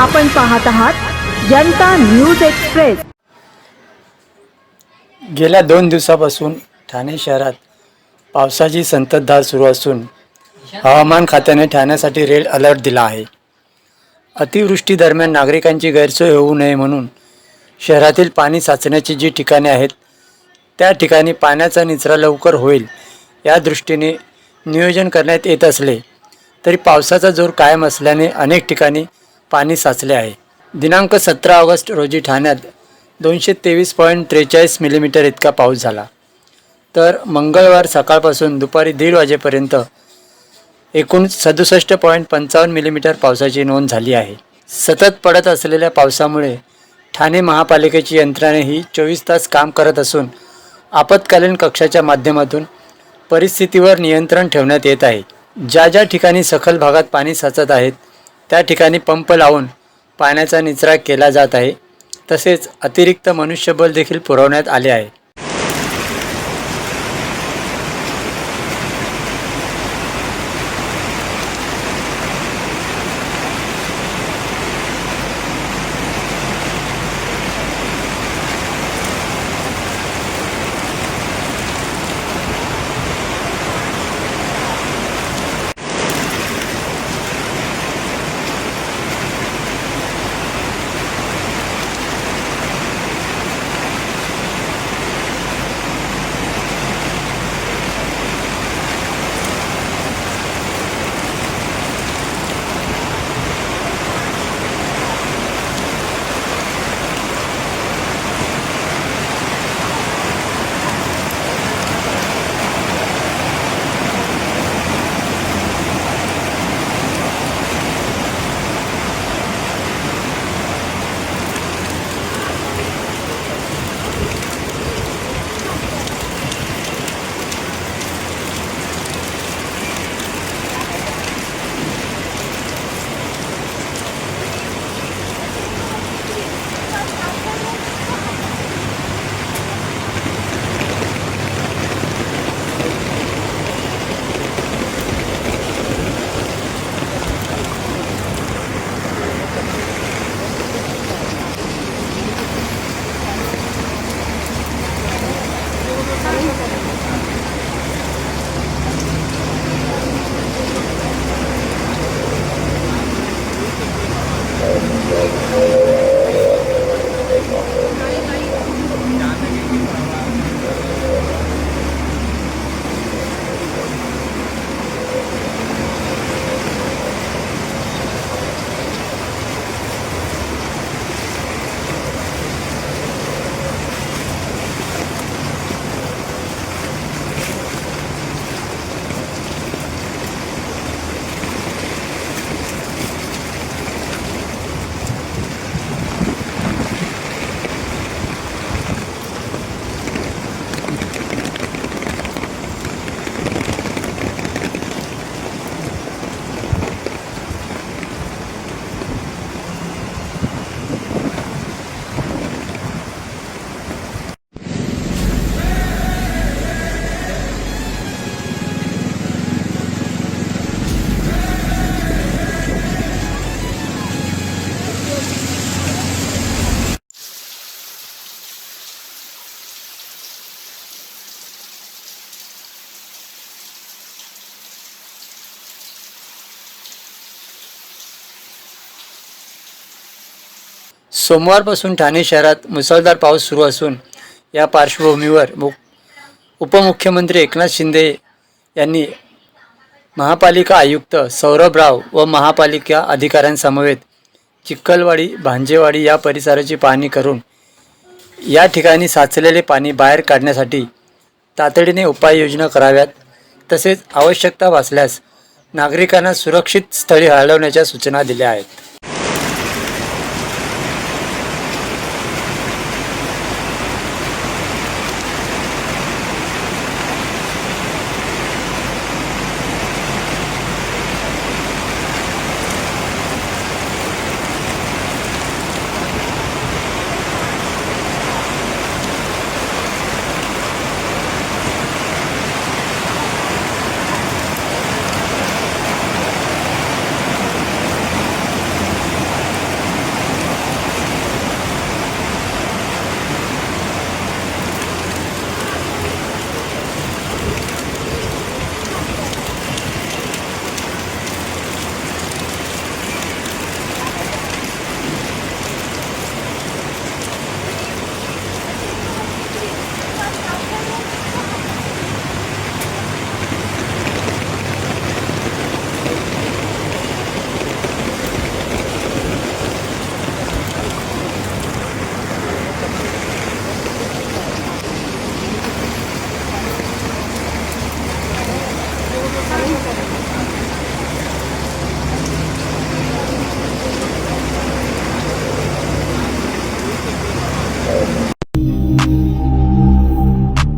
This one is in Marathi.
आपण पाहत आहात जनता न्यूज एक्सप्रेस. गेल्या दोन दिवसापासून ठाणे शहरात पावसाची संततधार सुरू असून हवामान खात्याने ठाण्यासाठी रेड अलर्ट दिला आहे. अतिवृष्टी दरम्यान नागरिकांची गैरसोय होऊ नये म्हणून शहरातील पाणी साचण्याची जी ठिकाणे आहेत त्या ठिकाणी पाण्याचा निचरा लवकर होईल या दृष्टीने नियोजन करण्यात येत असले तरी पावसाचा जोर कायम असल्याने अनेक ठिकाणी पाणी साचले आहे. दिनांक सतरा ऑगस्ट रोजी ठाण्यात दोनशे तेवीस पॉईंट त्रेचाळीस मिलीमीटर इतका पाऊस झाला. तर मंगळवार सकाळपासून दुपारी दीड वाजेपर्यंत एकूण सदुसष्ट पॉईंट पंचावन्न मिलीमीटर पावसाची नोंद झाली आहे. सतत पडत असलेल्या पावसामुळे ठाणे महापालिकेची यंत्रणा चोवीस तास काम करत असून आपत्कालीन कक्षाच्या माध्यमातून परिस्थितीवर नियंत्रण ठेवण्यात येत आहे. ज्या ज्या ठिकाणी सखल भागात पाणी साचत आहेत त्या ठिकाणी पंप लावून पाण्याचा निचरा केला जात आहे. तसेच अतिरिक्त मनुष्यबळ देखील पुरवण्यात आले आहे. सोमवारपासून ठाणे शहरात मुसळधार पाऊस सुरू असून या पार्श्वभूमीवर मु उपमुख्यमंत्री एकनाथ शिंदे यांनी महापालिका आयुक्त सौरभ राव व महापालिका अधिकाऱ्यांसमवेत चिखलवाडी भांजेवाडी या परिसराची पाहणी करून या ठिकाणी साचलेले पाणी बाहेर काढण्यासाठी तातडीने उपाययोजना कराव्यात तसेच आवश्यकता भासल्यास नागरिकांना सुरक्षित स्थळी हलवण्याच्या सूचना दिल्या आहेत.